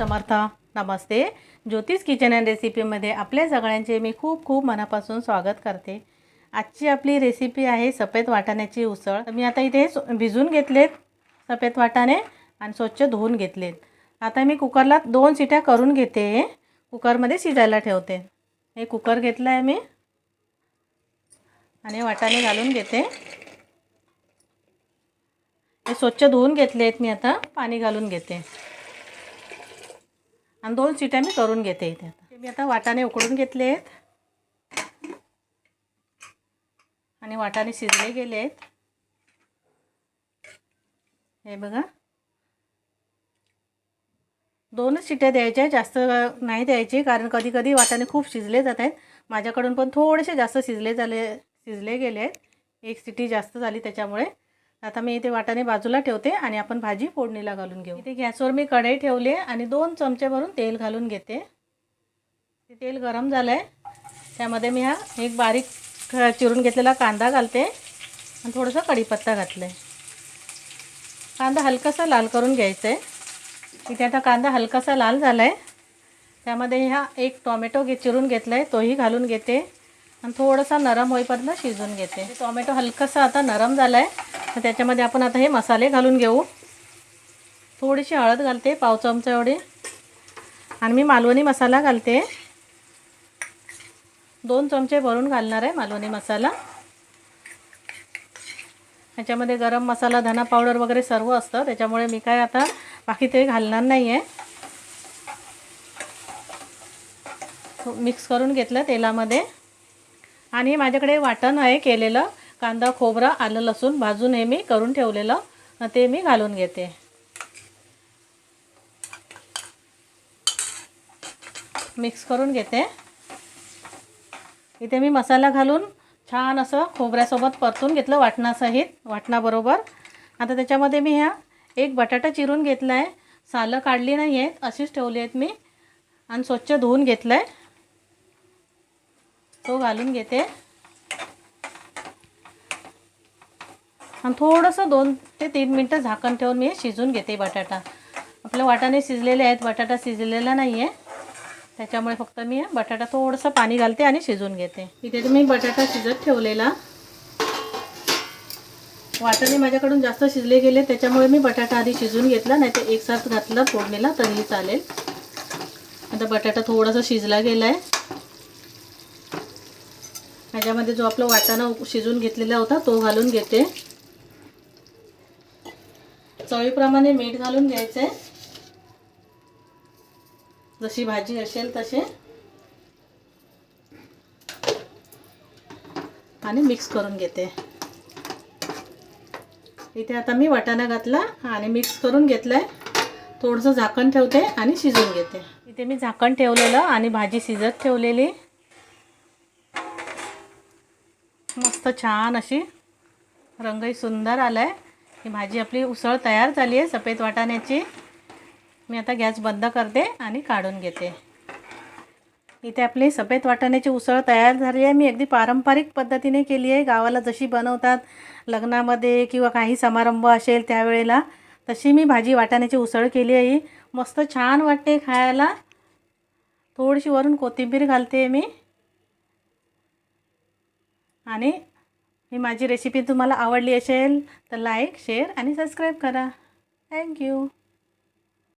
समर्थ. नमस्ते. ज्योतिष kitchen and रेसिपीमध्ये आपल्या सगळ्यांचे मी खूप खूप मनापासून स्वागत करते. आजची आपली रेसिपी आहे सफेद वाटाण्याची उसळ. तर मी आता इथे भिजून घेतलेत सफेद वाटाणे आणि स्वच्छ धुवून घेतलेत. आता मी कुकरला दोन सिट्या करून घेते. कुकरमध्ये शिजायला ठेवते. हे कुकर घेतलं आहे मी. आणि वाटाणे घालून घेते. हे स्वच्छ धुवून घेतले आहेत मी आता. पाणी घालून घेते. आणि दोन शिट्या मी करून घेते इथे आता. मी आता वाटाणे उकडून घेतले आहेत. आणि वाटाणे शिजले गेले आहेत. हे बघा. दोनच शिट्या द्यायच्या जास्त नाही द्यायची कारण कधी कधी वाटाणे खूप शिजले जात आहेत. माझ्याकडून पण थोडेसे जास्त शिजले झाले शिजले गेले आहेत. एक सिटी जास्त झाली त्याच्यामुळे. आता मी इथे वाटाणे बाजूला ठेवते आणि आपण भाजी फोडणीला घालून घेऊ. इथे गॅसवर मी कढई ठेवली आहे आणि दोन चमचे भरून तेल घालून घेते. ते तेल गरम झालं आहे त्यामध्ये मी हा एक बारीक ख- चिरून घेतलेला कांदा घालते आणि थोडंसं कढीपत्ता घातलं आहे कांदा हलकासा लाल करून घ्यायचा आहे इथे आता कांदा हलकासा लाल झाला आहे त्यामध्ये हा एक टॉमॅटो घे चिरून घेतला आहे तोही घालून घेते. आणि थोडासा नरम होईपर्यंत शिजवून घेते. टॉमॅटो हलकासा आता नरम झाला आहे तर त्याच्यामध्ये आपण आता हे मसाले घालून घेऊ. थोडीशी हळद घालते पाव चमचा एवढी. आणि मी मालवणी मसाला घालते. दोन चमचे भरून घालणार आहे मालवणी मसाला. ह्याच्यामध्ये गरम मसाला धना पावडर वगैरे सर्व असतं. त्याच्यामुळे मी काय आता बाकी ते घालणार नाही आहे मिक्स करून घेतलं तेलामध्ये. आणि माझ्याकडे वाटण आहे केलेलं. कांदा खोबरा आलं लसूण भाजून हे मी करून ठेवलेलं. ते मी घालून घेते. मिक्स करून घेते. इथे मी मसाला घालून छान असं खोबऱ्यासोबत परतून घेतलं वाटणासहित वाटणाबरोबर. आता त्याच्यामध्ये मी ह्या एक बटाटा चिरून घेतला आहे सालं काढली नाही आहेत अशीच ठेवली आहेत मी. आणि स्वच्छ धुवून घेतलं आहे तो घालून घेते. आणि थोडंसं दोन ते तीन मिनटं झाकण ठेवून मी शिजून घेते बटाटा. आपल्या वाटाणे शिजलेले आहेत बटाटा शिजलेला नाही आहे त्याच्यामुळे फक्त मी बटाटा थोडंसं पाणी घालते आणि शिजवून घेते. इथे मी बटाटा शिजत ठेवलेला. वाटाणे माझ्याकडून जास्त शिजले गेले त्याच्यामुळे मी बटाटा आधी शिजून घेतला नाही तर एकसाथ घातलं फोडणीला तरीही चालेल. आता बटाटा थोडासा शिजला गेला आहे ह्याच्यामध्ये जो आपला वाटाणा शिजून घेतलेला होता तो घालून घेते. चवीप्रमाणे मीठ घालून घ्यायचं आहे जशी भाजी असेल तसे आणि मिक्स करून घेते. इथे आता मी वाटाणा घातला आणि मिक्स करून घेतलं आहे थोडंसं झाकण ठेवते आणि शिजवून घेते. इथे मी झाकण ठेवलेलं आणि भाजी शिजत ठेवलेली. मस्त छान अशी रंगही सुंदर आला आहे ही भाजी आपली उसळ तयार झाली आहे सफेद वाटाण्याची. मी आता गॅस बंद करते आणि काढून घेते. इथे आपली सफेद वाटाण्याची उसळ तयार झाली आहे. मी अगदी पारंपरिक पद्धतीने केली आहे. गावाला जशी बनवतात लग्नामध्ये किंवा काही समारंभ असेल त्यावेळेला तशी मी भाजी वाटाण्याची उसळ केली आहे. मस्त छान वाटते खायला. थोडीशी वरून कोथिंबीर घालते मी. आणि ही माझी रेसिपी तुम्हाला आवडली असेल तर लाईक शेअर आणि सबस्क्राईब करा. Thank you